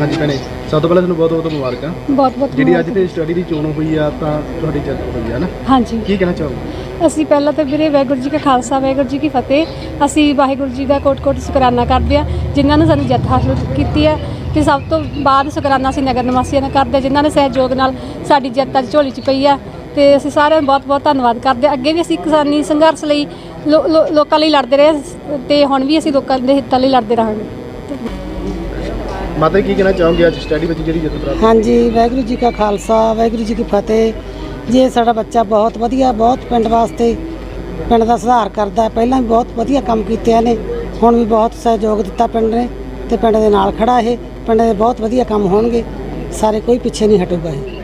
ਹਾਂਜੀ ਭੈਣੇ ਸਭ ਤੋਂ ਪਹਿਲਾਂ ਤੁਹਾਨੂੰ ਬਹੁਤ ਬਹੁਤ ਮੁਬਾਰਕਾਂ। ਬਹੁਤ ਬਹੁਤ ਜਿਹੜੀ ਅੱਜ ਤੇ ਸਟੱਡੀ ਦੀ ਚੋਣ ਹੋਈ ਆ ਤਾਂ ਤੁਹਾਡੀ ਜਿੱਤ ਹੋਈ ਆ ਨਾ ਹਾਂਜੀ। ਕੀ ਕਹਿਣਾ ਚਾਹੋਗੇ? ਅਸੀਂ ਪਹਿਲਾਂ ਤਾਂ ਵੀਰੇ ਵਾਹਿਗੁਰੂ ਜੀ ਕਾ ਖਾਲਸਾ ਵਾਹਿਗੁਰੂ ਜੀ ਕੀ ਫਤਿਹ। ਅਸੀਂ ਵਾਹਿਗੁਰੂ ਜੀ ਦਾ ਕੋਟ-ਕੋਟ ਸ਼ੁਕਰਾਨਾ ਕਰਦੇ ਆ ਜਿਨ੍ਹਾਂ ਨੇ ਸਾਨੂੰ ਜਿੱਤ ਹਾਸਲ ਕੀਤੀ ਹੈ ਤੇ ਸਭ ਤੋਂ ਬਾਅਦ ਸ਼ੁਕਰਾਨਾ ਅਸੀਂ ਨਗਰ ਨਿਵਾਸੀਆਂ ਦਾ ਕਰਦੇ ਜਿਨ੍ਹਾਂ ਨੇ ਸਹਿਯੋਗ ਨਾਲ ਸਾਡੀ ਜਿੱਤ ਅੱਜ ਝੋਲੀ 'ਚ ਪਈ ਆ। ਤੇ ਅਸੀਂ ਸਾਰਿਆਂ ਦਾ ਬਹੁਤ-ਬਹੁਤ ਧੰਨਵਾਦ ਕਰਦੇ ਹਾਂ। ਅੱਗੇ ਵੀ ਅਸੀਂ ਕਿਸਾਨੀ ਸੰਘਰਸ਼ ਲਈ ਲੋ- ਲੋ- ਲੋਕਾਂ ਲਈ ਲੜਦੇ ਰਹੇ ਤੇ ਹੁਣ ਵੀ ਅਸੀਂ ਲੋਕਾਂ ਦੇ ਹਿੱਤਾਂ ਲਈ ਲੜਦੇ ਰਹਾਂਗੇ। ਮਾਤਾ ਜੀ ਕੀ ਕਹਿਣਾ ਚਾਹੋਗੇ ਅੱਜ ਸਟੱਡੀ ਵਿੱਚ ਜਿਹੜੀ ਜਿੱਤ ਪ੍ਰਾਪਤ ਹਾਂਜੀ ਵਾਹਿਗੁਰੂ ਜੀ ਕਾ ਖਾਲਸਾ ਵਾਹਿਗੁਰੂ ਜੀ ਕੀ ਫਤਿਹ। ਜੇ ਸਾਡਾ ਬੱਚਾ ਬਹੁਤ ਵਧੀਆ ਬਹੁਤ ਪਿੰਡ ਵਾਸਤੇ ਪਿੰਡ ਦਾ ਸੁਧਾਰ ਕਰਦਾ ਹੈ। ਪਹਿਲਾਂ ਵੀ ਬਹੁਤ ਵਧੀਆ ਕੰਮ ਕੀਤੇ ਨੇ ਹੁਣ ਵੀ ਬਹੁਤ ਸਹਿਯੋਗ ਦਿੱਤਾ ਪਿੰਡ ਨੇ ਤੇ ਪਿੰਡ ਦੇ ਨਾਲ ਖੜਾ ਇਹ। ਪਿੰਡ ਦੇ ਬਹੁਤ ਵਧੀਆ ਕੰਮ ਹੋਣਗੇ ਸਾਰੇ ਕੋਈ ਪਿੱਛੇ ਨਹੀਂ ਹਟੂਗਾ ਇਹ।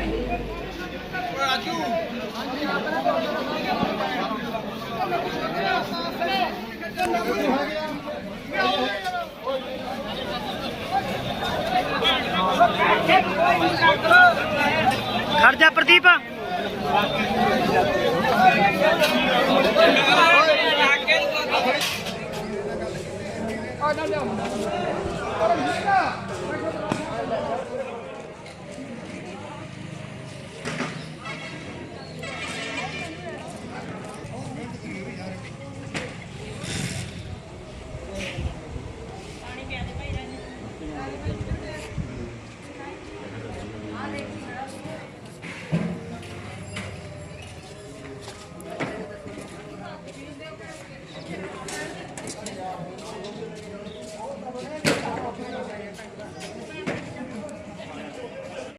ਖੜ ਜਾ ਪ੍ਰਦੀਪ